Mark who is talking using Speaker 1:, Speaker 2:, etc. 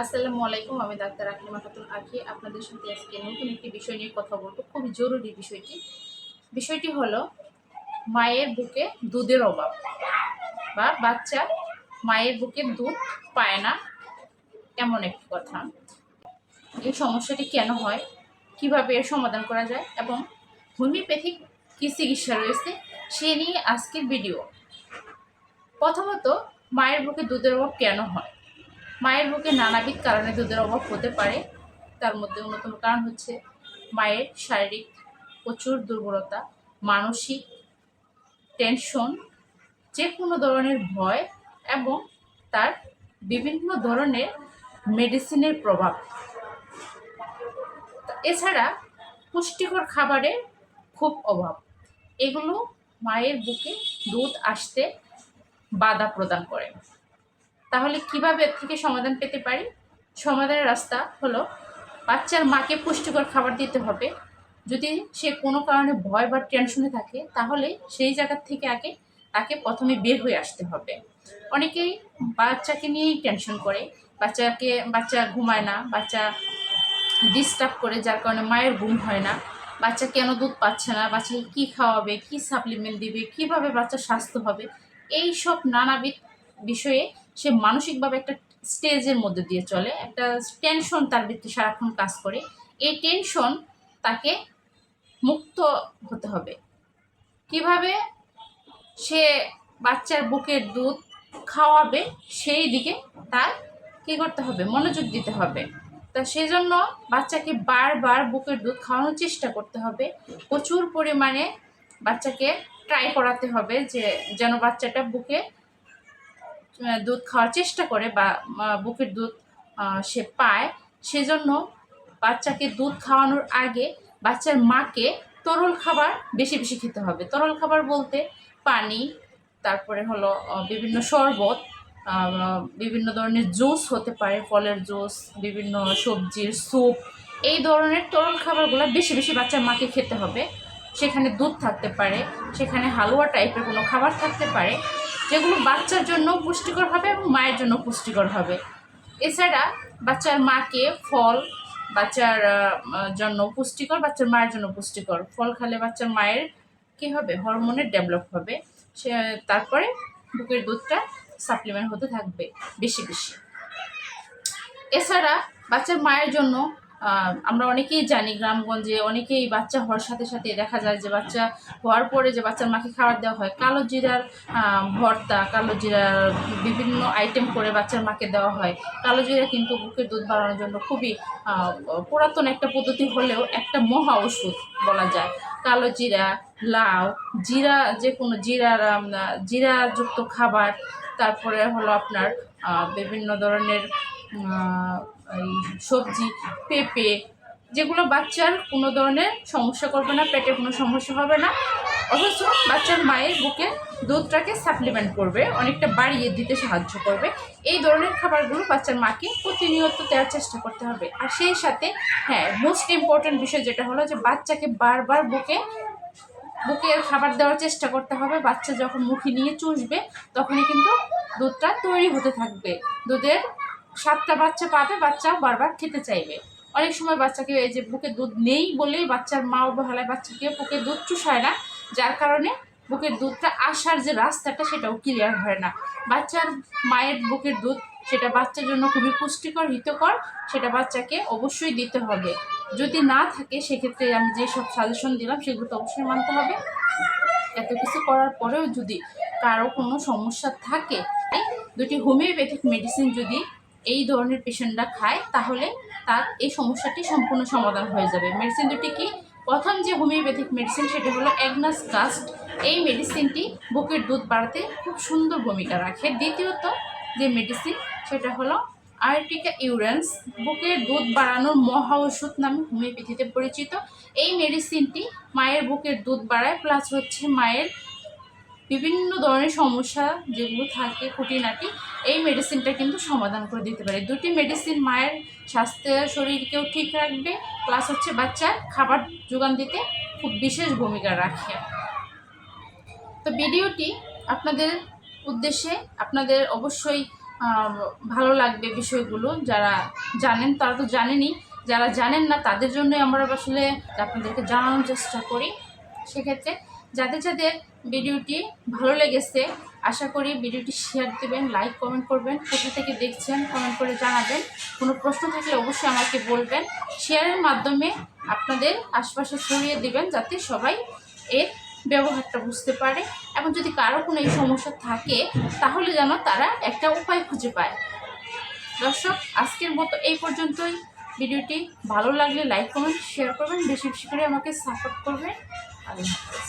Speaker 1: আসসালামু আলাইকুম, আমি ডাক্তার আকলিমা খাতুন আখি। আপনাদের সাথে আজকে নতুন একটি বিষয় নিয়ে কথা বলব খুবই জরুরি বিষয়টি। বিষয়টি হলো, মায়ের বুকে দুধের অভাব বা বাচ্চা মায়ের বুকে দুধ পায় না, এমন একটি কথা। এই সমস্যাটি কেন হয়? কীভাবে এর সমাধান করা যায়? এবং হোমিওপ্যাথিক কী চিকিৎসা রয়েছে? সে নিয়ে আজকের ভিডিও। প্রথমত, মায়ের বুকে দুধের অভাব কেন হয়? মায়ের বুকে নানাবিধ কারণে দুধের অভাব হতে পারে। তার মধ্যে অন্যতম কারণ হচ্ছে মায়ের শারীরিক প্রচুর দুর্বলতা, মানসিক টেনশন যে কোনো ধরনের ভয় এবং তার বিভিন্ন ধরনের মেডিসিনের প্রভাব। এছাড়া পুষ্টিকর খাবারের খুব অভাব। এগুলো মায়ের বুকে দুধ আসতে বাধা প্রদান করে। তাহলে কীভাবে এর থেকে সমাধান পেতে পারি? সমাধানের রাস্তা হলো বাচ্চার মাকে পুষ্টিকর খাবার দিতে হবে। যদি সে কোনো কারণে ভয় বা টেনশনে থাকে, তাহলে সেই জায়গার থেকে আগে তাকে প্রথমে বের হয়ে আসতে হবে। অনেকেই বাচ্চাকে নিয়েই টেনশন করে। বাচ্চাকে, বাচ্চা ঘুমায় না, বাচ্চা ডিস্টার্ব করে, যার কারণে মায়ের ঘুম হয় না। বাচ্চা কেন দুধ পাচ্ছে না? বাচ্চাকে কী খাওয়াবে? কী সাপ্লিমেন্ট দিবে? কীভাবে বাচ্চার স্বাস্থ্য হবে? এই সব নানাবিধ বিষয়ে সে মানসিকভাবে একটা স্টেজের মধ্যে দিয়ে চলে, একটা টেনশন তার ভিত্তি সারাক্ষণ কাজ করে। এই টেনশন তাকে মুক্ত হতে হবে। কীভাবে সে বাচ্চার বুকের দুধ খাওয়াবে, সেই দিকে তার কী করতে হবে? মনোযোগ দিতে হবে। তা সেই জন্য বাচ্চাকে বারবার বুকের দুধ খাওয়ানোর চেষ্টা করতে হবে। প্রচুর পরিমাণে বাচ্চাকে ট্রাই করাতে হবে যে, যেন বাচ্চাটা বুকে দুধ খাওয়ার চেষ্টা করে বা বুকের দুধ সে পায়। সেজন্য বাচ্চাকে দুধ খাওয়ানোর আগে বাচ্চার মাকে তরল খাবার বেশি বেশি খেতে হবে। তরল খাবার বলতে পানি, তারপরে হলো বিভিন্ন শরবত বিভিন্ন ধরনের জুস হতে পারে, ফলের জুস, বিভিন্ন সবজির স্যুপ। এই ধরনের তরল খাবারগুলো বেশি বেশি বাচ্চার মাকে খেতে হবে। সেখানে দুধ থাকতে পারে, সেখানে হালুয়া টাইপের কোনো খাবার থাকতে পারে। যেগুলো বাচ্চার জন্য পুষ্টিকর হবে এবং মায়ের জন্য পুষ্টিকর হবে। এছাড়া বাচ্চার মাকে ফল বাচ্চার জন্য পুষ্টিকর, বাচ্চার মায়ের জন্য পুষ্টিকর। ফল খেলে বাচ্চার মায়ের কী হবে? হরমোনের ডেভেলপ হবে। সে, তারপরে বুকের দুধটা সাপ্লিমেন্ট হতে থাকবে, বেশি বেশি। এছাড়া বাচ্চার মায়ের জন্য আমরা অনেকেই জানি গ্রামগঞ্জে, অনেকেই বাচ্চা হওয়ার সাথে সাথে দেখা যায় যে বাচ্চা হওয়ার পরে যে বাচ্চার মাকে খাবার দেওয়া হয়, কালো জিরার ভর্তা, কালো জিরার বিভিন্ন আইটেম করে বাচ্চার মাকে দেওয়া হয়। কালো জিরা কিন্তু বুকের দুধ বাড়ানোর জন্য খুবই পুরাতন একটা পদ্ধতি হলেও একটা মহা ওষুধ বলা যায়। কালো জিরা, লাউ, জিরা যে কোনো জিরার জিরাযুক্ত খাবার, তারপরে হলো আপনার বিভিন্ন ধরনের এই সবজি, পেঁপে, যেগুলো বাচ্চার কোনো ধরনের সমস্যা করবে না, পেটে কোনো সমস্যা হবে না। অথচ বাচ্চার মায়ের বুকে দুধটাকে সাপ্লিমেন্ট করবে, অনেকটা বাড়িয়ে দিতে সাহায্য করবে। এই ধরনের খাবারগুলো বাচ্চার মাকে প্রতিনিয়ত দেওয়ার চেষ্টা করতে হবে। আর সেই সাথে হ্যাঁ মোস্ট ইম্পর্ট্যান্ট বিষয় যেটা হলো যে বাচ্চাকে বারবার বুকে বুকে খাবার দেওয়ার চেষ্টা করতে হবে। বাচ্চা যখন মুখে নিয়ে চুষবে, তখনই কিন্তু দুধটা তৈরি হতে থাকবে। দুধের সাতটা বাচ্চা পাবে বাচ্চা বারবার খেতে চাইবে। অনেক সময় বাচ্চাকে এই যে বুকে দুধ নেই বলেই বাচ্চার মা অবহেলায় বাচ্চাকে বুকে দুধ চুষায় না, যার কারণে বুকের দুধটা আসার যে রাস্তাটা সেটাও ক্লিয়ার হয় না। বাচ্চার মায়ের বুকের দুধ, সেটা বাচ্চার জন্য খুবই পুষ্টিকর, হিতকর, সেটা বাচ্চাকে অবশ্যই দিতে হবে। যদি না থাকে, সেক্ষেত্রে আমি যে সব সাজেশন দিলাম, সেগুলো তো অবশ্যই মানতে হবে। এত কিছু করার পরেও যদি কারও কোনো সমস্যা থাকে, দুটি হোমিওপ্যাথিক মেডিসিন যদি এই ধরনের পেশেন্টরা খায়, তাহলে তার এই সমস্যাটি সম্পূর্ণ সমাধান হয়ে যাবে। মেডিসিন দুটি কি? প্রথম যে হোমিওপ্যাথিক মেডিসিন সেটি হলো অ্যাগনাস কাস্ট এই মেডিসিনটি বুকের দুধ বাড়াতে খুব সুন্দর ভূমিকা রাখে। দ্বিতীয়ত যে মেডিসিন সেটা হলো আর্টিকা ইউরেন্স বুকের দুধ বাড়ানোর মহা ওষুধ নামে হোমিওপ্যাথিতে পরিচিত। এই মেডিসিনটি মায়ের বুকের দুধ বাড়ায় প্লাস হচ্ছে মায়ের বিভিন্ন ধরনের সমস্যা যেগুলো থাকে খুঁটিনাটি, এই মেডিসিনটা কিন্তু সমাধান করে দিতে পারে। দুটি মেডিসিন মায়ের স্বাস্থ্য শরীরকেও ঠিক রাখবে প্লাস হচ্ছে বাচ্চার খাবার যোগান দিতে খুব বিশেষ ভূমিকা রাখে। তো ভিডিওটি আপনাদের উদ্দেশ্যে আপনাদের অবশ্যই ভালো লাগবে বিষয়গুলো। যারা জানেন তারা তো জানেনই। যারা জানেন না তাদের জন্য আমরা আসলে আপনাদেরকে জানানোর চেষ্টা করি। সেক্ষেত্রে যাদের যাদের ভিডিওটি ভালো লেগেছে, আশা করি ভিডিওটি শেয়ার দেবেন লাইক কমেন্ট করবেন, কোথা থেকে দেখছেন কমেন্ট করে জানাবেন। কোনো প্রশ্ন থাকলে অবশ্যই আমাকে বলবেন। শেয়ারের মাধ্যমে আপনাদের আশপাশে ছড়িয়ে দিবেন যাতে সবাই এর ব্যবহারটা বুঝতে পারে এবং যদি কারও কোনো এই সমস্যা থাকে, তাহলে যেন তারা একটা উপায় খুঁজে পায়। দর্শক, আজকের মতো এই পর্যন্তই। ভিডিওটি ভালো লাগলে লাইক কমেন্ট শেয়ার করবেন। বেশি বেশি করে আমাকে সাপোর্ট করবেন। আল্লাহ